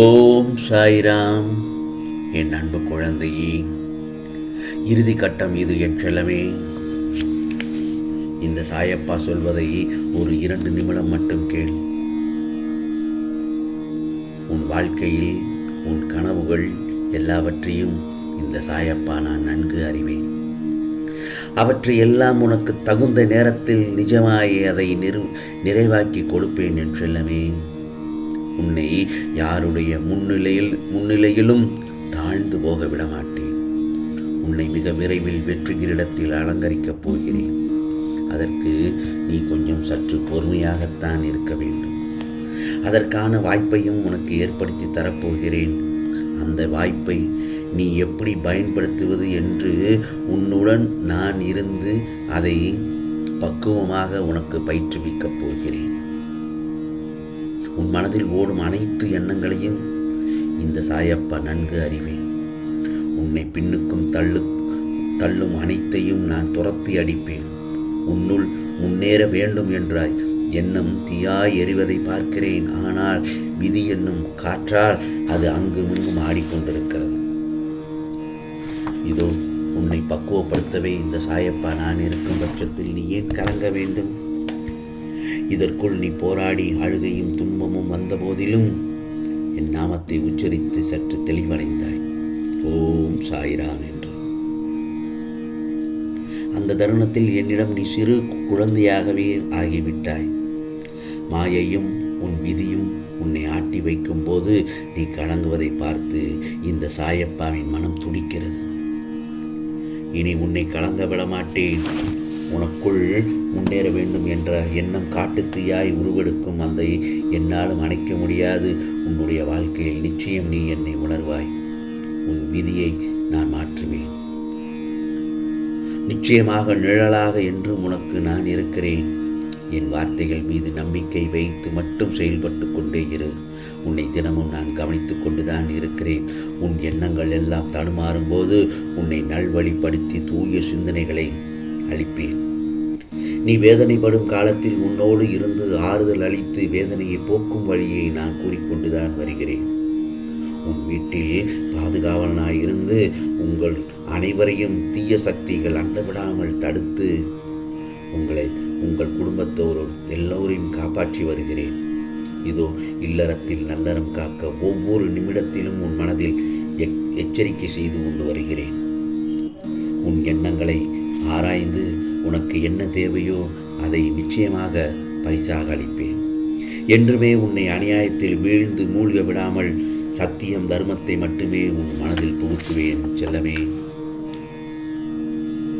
ஓம் சாய்ராம். என் அன்பு குழந்தையே இறுதி கட்டம் இது என்றெல்லமே இந்த சாயப்பா சொல்வதை ஒரு இரண்டு நிமிடம் மட்டும் கேள். உன் வாழ்க்கையில் உன் கனவுகள் எல்லாவற்றையும் இந்த சாயப்பா நான் நன்கு அறிவேன். அவற்றை எல்லாம் உனக்கு தகுந்த நேரத்தில் நிஜமாயே அதை நிறு நிறைவாக்கி கொடுப்பேன் என்றெல்லாமே உன்னை யாருடைய முன்னிலையில் முன்னிலையிலும் தாழ்ந்து போக விட மாட்டேன் உன்னை மிக விரைவில் வெற்றி கிரீடத்தில் அலங்கரிக்கப் போகிறேன். அதற்கு நீ கொஞ்சம் சற்று பொறுமையாகத்தான் இருக்க வேண்டும். அதற்கான வாய்ப்பையும் உனக்கு ஏற்படுத்தி தரப்போகிறேன். அந்த வாய்ப்பை நீ எப்படி பயன்படுத்துவது என்று உன்னுடன் நான் இருந்து அதை பக்குவமாக உனக்கு பயிற்றுவிக்கப் போகிறேன். உன் மனதில் ஓடும் அனைத்து எண்ணங்களையும் இந்த சாயப்பா நன்கு அறிவேன். உன்னை பின்னுக்கும் தள்ளு தள்ளும் அனைத்தையும் நான் துரத்தி அடிப்பேன். உன்னுள் முன்னேற வேண்டும் என்றாய். எண்ணம் தீயாய் எறிவதை பார்க்கிறேன். ஆனால் விதி என்னும் காற்றால் அது அங்கு இங்கும் ஆடிக்கொண்டிருக்கிறது. இதோ உன்னை பக்குவப்படுத்தவே இந்த சாயப்பா நான் இருக்கும் பட்சத்தில் நீ ஏன் கலங்க வேண்டும்? இதற்குள் நீ போராடி அழுகையும் துன்பமும் வந்த போதிலும் என் நாமத்தை உச்சரித்து சற்று தெளிவடைந்தாய். ஓம் சாயிராம் என்று. அந்த தருணத்தில் என்னிடம் நீ சிறு குழந்தையாகவே ஆகிவிட்டாய். மாயையும் உன் விதியும் உன்னை ஆட்டி வைக்கும் போது நீ கலங்குவதை பார்த்து இந்த சாயப்பாவின் மனம் துடிக்கிறது. இனி உன்னை கலங்க விட மாட்டேன் உனக்குள் முன்னேற வேண்டும் என்ற எண்ணம் காட்டுத்தீயாய் உருவெடுக்கும் அந்த என்னாலும் அணைக்க முடியாது. உன்னுடைய வாழ்க்கையில் நிச்சயம் நீ என்னை உணர்வாய். உன் விதியை நான் மாற்றுவேன். நிச்சயமாக நிழலாக என்றும் உனக்கு நான் இருக்கிறேன். என் வார்த்தைகள் மீது நம்பிக்கை வைத்து மட்டும் செயல்பட்டு கொண்டே இரு. உன்னை தினமும் நான் கவனித்துக் கொண்டுதான் இருக்கிறேன். உன் எண்ணங்கள் எல்லாம் தடுமாறும் போது உன்னை நல்வழிப்படுத்தி தூய சிந்தனைகளை அளிப்பேன் நீ வேதனைப்படும் காலத்தில் உன்னோடு இருந்து ஆறுதல் அளித்து வேதனையை போக்கும் வழியை நான் கூறிக்கொண்டுதான் வருகிறேன். உன் வீட்டில் பாதுகாவலனாய் இருந்து உங்கள் அனைவரையும் தீய சக்திகள் அண்டவிடாமல் தடுத்து உங்களை உங்கள் குடும்பத்தோரும் எல்லோரையும் காப்பாற்றி வருகிறேன். இதோ இல்லறத்தில் நல்லறம் காக்க ஒவ்வொரு நிமிடத்திலும் உன் மனதில் எச்சரிக்கை செய்து கொண்டு வருகிறேன். உன் எண்ணங்களை ஆராய்ந்து உனக்கு என்ன தேவையோ அதை நிச்சயமாக பரிசாக அளிப்பேன் என்றுமே உன்னை அநியாயத்தில் வீழ்ந்து மூழ்க விடாமல் சத்தியம் தர்மத்தை மட்டுமே உன் மனதில் புகுத்துவேன் செல்லமே.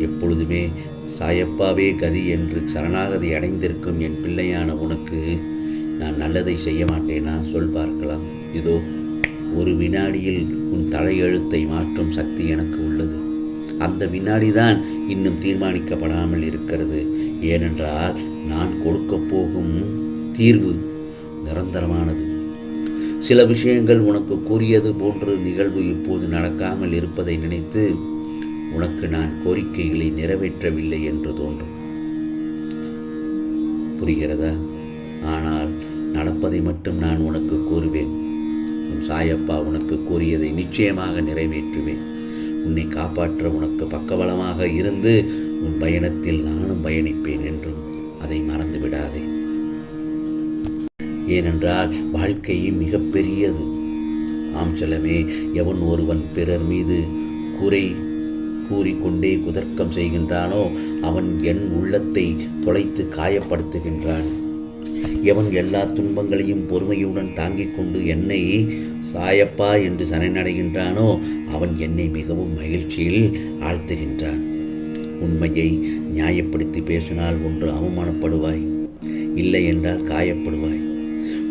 எப்பொழுதுமே சாயப்பாவே கதி என்று சரணாகதி அடைந்திருக்கும் என் பிள்ளையான உனக்கு நான் நல்லதை செய்ய மாட்டேனா? சொல் பார்க்கலாம். இதோ ஒரு வினாடியில் உன் தலையெழுத்தை மாற்றும் சக்தி எனக்கு உள்ளது. அந்த வினாடி தான் இன்னும் தீர்மானிக்கப்படாமல் இருக்கிறது. ஏனென்றால் நான் கொடுக்கப் போகும் தீர்வு நிரந்தரமானது. சில விஷயங்கள் உனக்கு கூறியது போன்ற நிகழ்வு இப்போது நடக்காமல் இருப்பதை நினைத்து உனக்கு நான் கோரிக்கைகளை நிறைவேற்றவில்லை என்று தோன்றும். புரிகிறதா? ஆனால் நடப்பதை மட்டும் நான் உனக்கு கூறுவேன். சாயப்பா உனக்கு கூறியதை நிச்சயமாக நிறைவேற்றுவேன். உன்னை காப்பாற்ற உனக்கு பக்கபலமாக இருந்து உன் பயணத்தில் நானும் பயணிப்பேன் என்றும் அதை மறந்து விடாதே ஏனென்றால் வாழ்க்கை மிகப்பெரியது. ஆம் செல்லமே எவன் ஒருவன் பிறர் மீது குறை கூறிக்கொண்டே குதர்க்கம் செய்கின்றானோ அவன் என் உள்ளத்தை தொலைத்து காயப்படுத்துகின்றான். எவன் எல்லா துன்பங்களையும் பொறுமையுடன் தாங்கிக் கொண்டு என்னை சாயப்பா என்று சரணடைகின்றானோ அவன் என்னை மிகவும் மகிழ்ச்சியில் ஆழ்த்துகின்றான். உண்மையை நியாயப்படுத்தி பேசினால் ஒன்று அவமானப்படுவாய் இல்லை என்றால் காயப்படுவாய்.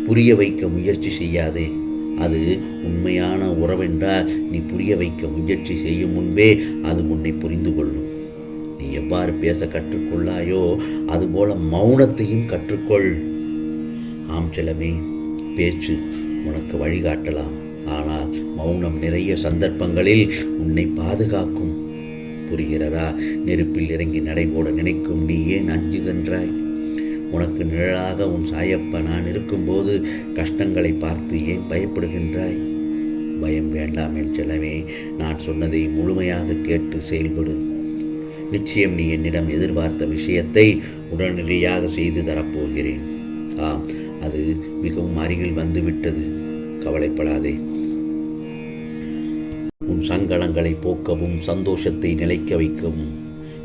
புரிய வைக்க முயற்சி செய்யாதே அது உண்மையான உறவென்றால் நீ புரிய வைக்க முயற்சி செய்யும் முன்பே அது உன்னை புரிந்து கொள்ளும். நீ எவ்வாறு பேச கற்றுக்கொள்ளாயோ அதுபோல மௌனத்தையும் கற்றுக்கொள். ஆம் செல்லமே பேச்சு உனக்கு வழிகாட்டலாம். ஆனால் மௌனம் நிறைய சந்தர்ப்பங்களில் உன்னை பாதுகாக்கும். புரிகிறதா? நெருப்பில் இறங்கி நடைபோட நினைக்கும் நீ ஏன் அஞ்சுகின்றாய்? உனக்கு நிழலாக உன் சாயப்பா நான் இருக்கும்போது கஷ்டங்களை பார்த்து ஏன் பயப்படுகின்றாய்? பயம் வேண்டாம் என் செல்லவே நான் சொன்னதை முழுமையாக கேட்டு செயல்படு. நிச்சயம் நீ என்னிடம் எதிர்பார்த்த விஷயத்தை உடனடியாக செய்து தரப்போகிறேன். ஆம் அது மிகவும் அருகில் வந்துவிட்டது. கவலைப்படாதே. உன் சங்கடங்களை போக்கவும் சந்தோஷத்தை நிலைக்க வைக்கவும்.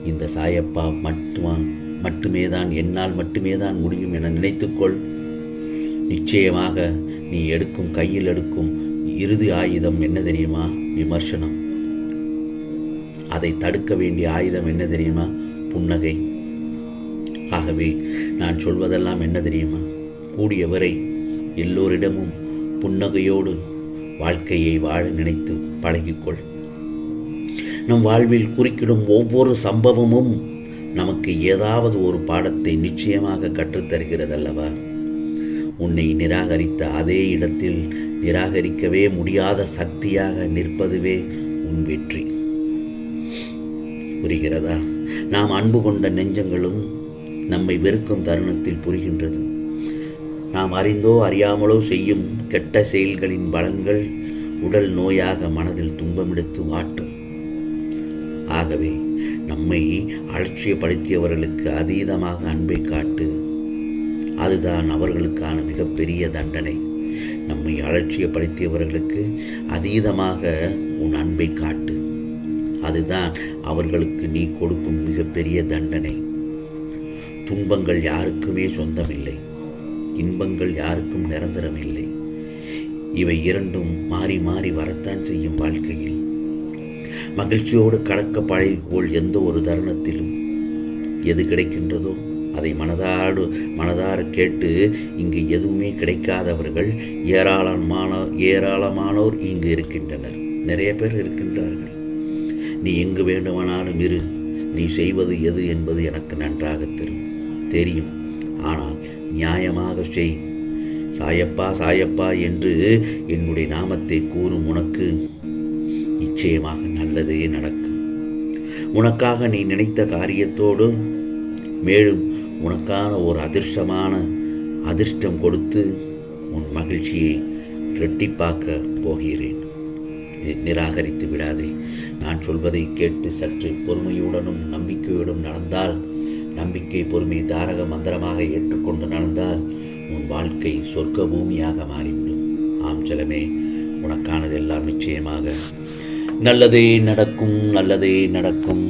இந்த சாயப்பா மட்டுமா மட்டுமே தான் என்னால் மட்டுமே தான் முடியும் என நினைத்துக்கொள். நிச்சயமாக நீ எடுக்கும் கையில் எடுக்கும் இறுதி ஆயுதம் என்ன தெரியுமா? விமர்சனம். அதை தடுக்க வேண்டிய ஆயுதம் என்ன தெரியுமா? புன்னகை. ஆகவே நான் சொல்வதெல்லாம் என்ன தெரியுமா? கூடியவரை எல்லோரிடமும் புன்னகையோடு வாழ்க்கையை வாழ நினைத்து பழகிக்கொள். நம் வாழ்வில் குறுக்கிடும் ஒவ்வொரு சம்பவமும் நமக்கு ஏதாவது ஒரு பாடத்தை நிச்சயமாக கற்றுத்தருகிறதல்லவா? உன்னை நிராகரித்த அதே இடத்தில் நிராகரிக்கவே முடியாத சக்தியாக நிற்பதுவே உன் வெற்றி. புரிகிறதா? நாம் அன்பு கொண்ட நெஞ்சங்களும் நம்மை வெறுக்கும் தருணத்தில் புரிகின்றது. நாம் அறிந்தோ அறியாமலோ செய்யும் கெட்ட செயல்களின் பலன்கள் உடல் நோயாக மனதில் துன்பமெடுத்து வாட்டும். ஆகவே நம்மை அலட்சியப்படுத்தியவர்களுக்கு அதீதமாக அன்பை காட்டு. அதுதான் அவர்களுக்கான மிகப்பெரிய தண்டனை. நம்மை அலட்சியப்படுத்தியவர்களுக்கு அதீதமாக உன் அன்பை காட்டு. அதுதான் அவர்களுக்கு நீ கொடுக்கும் மிகப்பெரிய தண்டனை. துன்பங்கள் யாருக்குமே சொந்தமில்லை. இன்பங்கள் யாருக்கும் நிரந்தரமில்லை. இவை இரண்டும் மாறி மாறி வரத்தான் செய்யும் வாழ்க்கையில். மகிழ்ச்சியோடு கடக்க பழகிக்கோள் எந்த ஒரு தருணத்திலும். எது கிடைக்கின்றதோ அதை மனதாடு மனதார கேட்டு இங்கு எதுவுமே கிடைக்காதவர்கள் ஏராளமான ஏராளமானோர் இங்கு இருக்கின்றனர். நிறைய பேர் இருக்கின்றார்கள். நீ எங்கு வேண்டுமானாலும் இரு. நீ செய்வது எது என்பது எனக்கு நன்றாக தெரியும். தெரியும். ஆனால் நியாயமாக செய். சாயப்பா சாயப்பா என்று என்னுடைய நாமத்தை கூறும் உனக்கு நிச்சயமாக நல்லதே நடக்கும். உனக்காக நீ நினைத்த காரியத்தோடு மேலும் உனக்கான ஒரு அதிர்ஷ்டமான அதிர்ஷ்டம் கொடுத்து உன் மகிழ்ச்சியை ரெட்டிப்பாக்க போகிறேன். நி- நிராகரித்து விடாதே. நான் சொல்வதை கேட்டு சற்று பொறுமையுடனும் நம்பிக்கையுடன் நடந்தால் நம்பிக்கை பொறுமை தாரக மந்திரமாக ஏற்றுக்கொண்டு நடந்தால் உன் வாழ்க்கை சொர்க்க பூமியாக மாறிவிடும். ஆம் செலமே உனக்கானதெல்லாம் நிச்சயமாக நல்லதே நடக்கும் நல்லதே நடக்கும்.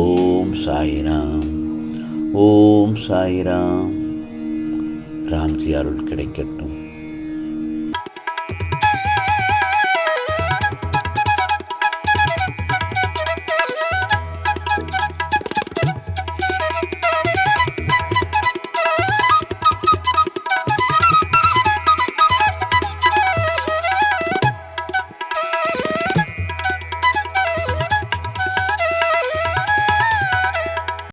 ஓம் சாயிராம் ஓம் சாயிராம். ராம்ஜி அருள் கிடைக்கட்டும்.